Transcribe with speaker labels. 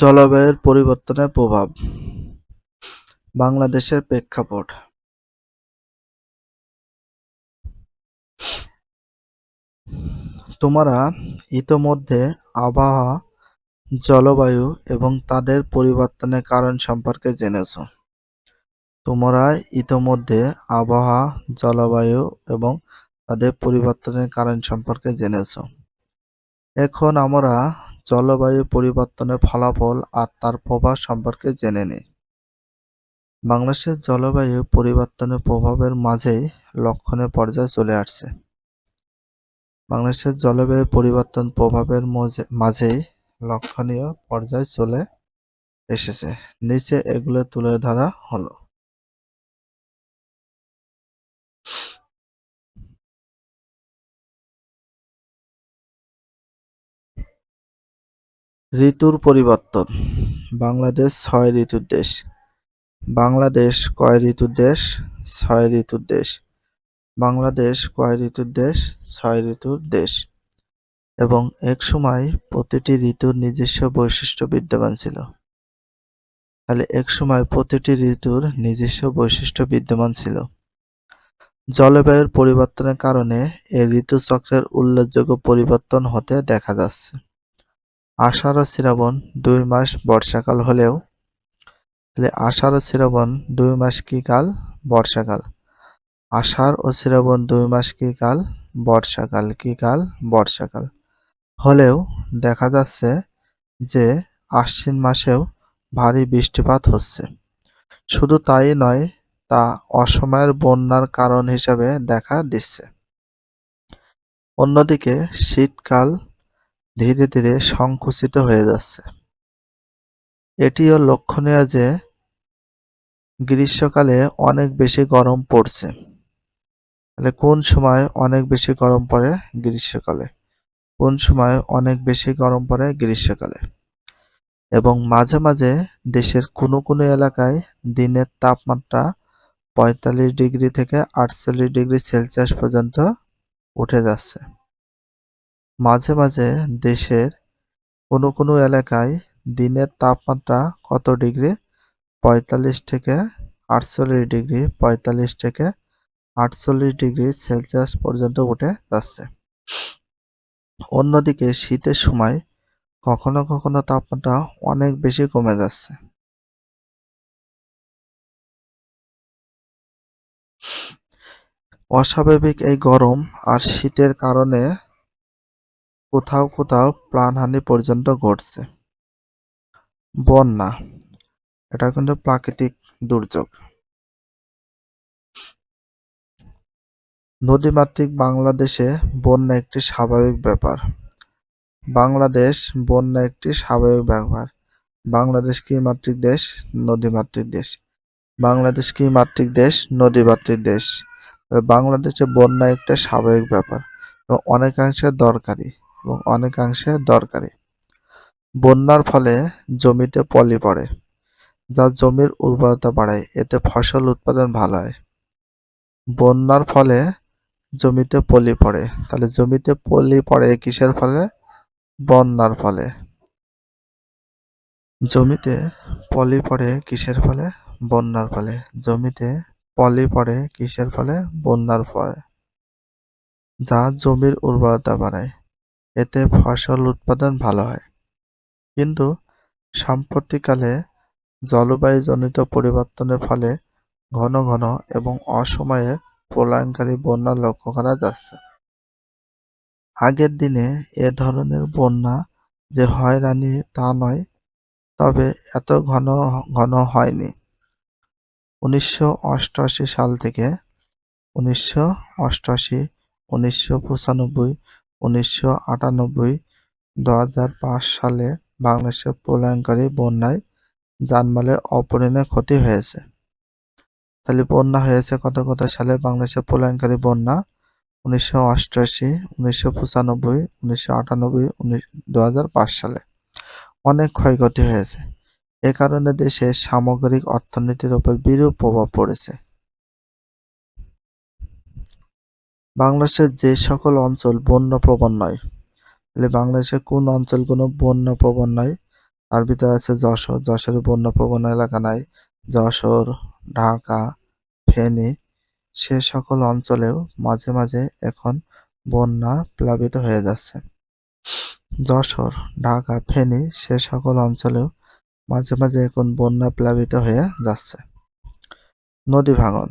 Speaker 1: জলবায়ুর পরিবর্তনের প্রভাব বাংলাদেশের প্রেক্ষাপট তোমরা ইতোমধ্যে আবহাওয়া, জলবায়ু এবং তাদের পরিবর্তনের কারণ সম্পর্কে জেনেছ। তোমরা ইতোমধ্যে আবহাওয়া, জলবায়ু এবং তাদের পরিবর্তনের কারণ সম্পর্কে জেনেছ। এখন আমরা জলবায়ু পরিবর্তনের ফলাফল আর তার প্রভাব সম্পর্কে জেনে নিই। বাংলাদেশের জলবায়ু পরিবর্তনের প্রভাবের মাঝেই লক্ষণের পর্যায়ে চলে আসছে। বাংলাদেশের জলবায়ু পরিবর্তন প্রভাবের মাঝেই লক্ষণীয় পর্যায়ে চলে এসেছে। নিচে এগুলো তুলে ধরা হলো। ঋতুর পরিবর্তন। বাংলাদেশ ছয় ঋতুর দেশ। বাংলাদেশ কয় ঋতুর দেশ? ছয় ঋতুর দেশ। বাংলাদেশ কয় ঋতুর দেশ? ছয় ঋতুর দেশ। এবং এক সময় প্রতিটি ঋতুর নিজস্ব বৈশিষ্ট্য বিদ্যমান ছিল। তাহলে এক সময় প্রতিটি ঋতুর নিজস্ব বৈশিষ্ট্য বিদ্যমান ছিল। জলবায়ুর পরিবর্তনের কারণে এই ঋতুচক্রের উল্লেখযোগ্য পরিবর্তন হতে দেখা যাচ্ছে। আষাঢ় ও শ্রাবণ দুই মাস বর্ষাকাল হলেও, তাহলে আষাঢ় ও শ্রাবণ দুই মাস কি কাল? বর্ষাকাল। আষাঢ় ও শ্রাবণ দুই মাস কি কাল? বর্ষাকাল। কি কাল? বর্ষাকাল। হলেও দেখা যাচ্ছে যে আশ্বিন মাসেও ভারী বৃষ্টিপাত হচ্ছে। শুধু তাই নয়, তা অসময়ের বন্যার কারণ হিসেবে দেখা দিচ্ছে। অন্যদিকে শীতকাল ধীরে ধীরে সংকুচিত হয়ে যাচ্ছে। এটিও লক্ষণীয় যে, গ্রীষ্মকালে অনেক বেশি গরম পড়ছে। তাহলে কোন সময় অনেক বেশি গরম পড়ে গ্রীষ্মকালে? কোন সময় অনেক বেশি গরম পড়ে গ্রীষ্মকালে? এবং মাঝে মাঝে দেশের কোনো কোনো এলাকায় দিনের তাপমাত্রা পঁয়তাল্লিশ ডিগ্রি থেকে আটচল্লিশ ডিগ্রি সেলসিয়াস পর্যন্ত উঠে যাচ্ছে। মাঝে মাঝে দেশের কোনো কোনো এলাকায় দিনের তাপমাত্রা কত ডিগ্রি? পঁয়তাল্লিশ থেকে আটচল্লিশ ডিগ্রি, পঁয়তাল্লিশ থেকে আটচল্লিশ ডিগ্রি সেলসিয়াস পর্যন্ত উঠে যাচ্ছে। অন্যদিকে শীতের সময় কখনো কখনো তাপমাত্রা অনেক বেশি কমে যাচ্ছে। অস্বাভাবিক এই গরম আর শীতের কারণে কোথাও কোথাও প্রাণহানি পর্যন্ত ঘটছে। বন্যা, এটা কিন্তু প্রাকৃতিক দুর্যোগ। নদীমাতৃক বাংলাদেশে বন্যা একটি স্বাভাবিক ব্যাপার। বাংলাদেশ বন্যা একটি স্বাভাবিক ব্যাপার বাংলাদেশ কি মাতৃক দেশ? নদীমাতৃক দেশ। বাংলাদেশ কি মাতৃক দেশ? নদীমাতৃক দেশ। বাংলাদেশে বন্যা একটা স্বাভাবিক ব্যাপার। এবং অনেকাংশে দরকারি। এবং অনেকাংশে দরকারি। বন্যার ফলে জমিতে পলি পড়ে, যা জমির উর্বরতা বাড়ায়, এতে ফসল উৎপাদন ভালো হয়। বন্যার ফলে জমিতে পলি পড়ে, তাহলে জমিতে পলি পড়ে কিসের ফলে? বন্যার ফলে। জমিতে পলি পড়ে কিসের ফলে? বন্যার ফলে। জমিতে পলি পড়ে কিসের ফলে? বন্যার ফলে। যা জমির উর্বরতা বাড়ায়। এতে ফসল উৎপাদন ভালো হয়। কিন্তু সাম্প্রতিককালে জলবায়ুজনিত পরিবর্তনের ফলে ঘন ঘন এবং অসময়ে প্রলয়ঙ্কারী বন্যা লক্ষ্য করা যাচ্ছে। আগের দিনে এ ধরনের বন্যা যে হয়রানি তা নয়, তবে এত ঘন ঘন হয়নি। উনিশশো অষ্টআশি সাল থেকে উনিশশো অষ্টআশি, উনিশশো পঁচানব্বই উনিশশো আটানব্বই, দু সালে বাংলাদেশে প্রলয়ঙ্কারী বন্যায় জানমালের অপরিণয় ক্ষতি হয়েছে। তাহলে বন্যা হয়েছে কত কত সালে? বাংলাদেশে প্রলয়ঙ্কারী বন্যা উনিশশো অষ্টআশি, উনিশশো পঁচানব্বই, উনিশশো আটানব্বই সালে। অনেক ক্ষয়ক্ষতি হয়েছে। এ কারণে দেশের সামগ্রিক অর্থনীতির উপর বিরূপ প্রভাব পড়েছে। বাংলাদেশের যে সকল অঞ্চল বন্যা প্রবণ নয়, তাহলে বাংলাদেশের কোন অঞ্চলগুলো বন্যা প্রবণ নয়? তার ভিতরে আছে যশোর, যশোরে বন্যা প্রবণ এলাকা নাই। যশোর, ঢাকা, ফেনী, সে সকল অঞ্চলেও মাঝে মাঝে এখন বন্যা প্লাবিত হয়ে যাচ্ছে। যশোর, ঢাকা, ফেনী, সে সকল অঞ্চলেও মাঝে মাঝে এখন বন্যা প্লাবিত হয়ে যাচ্ছে। নদী ভাঙন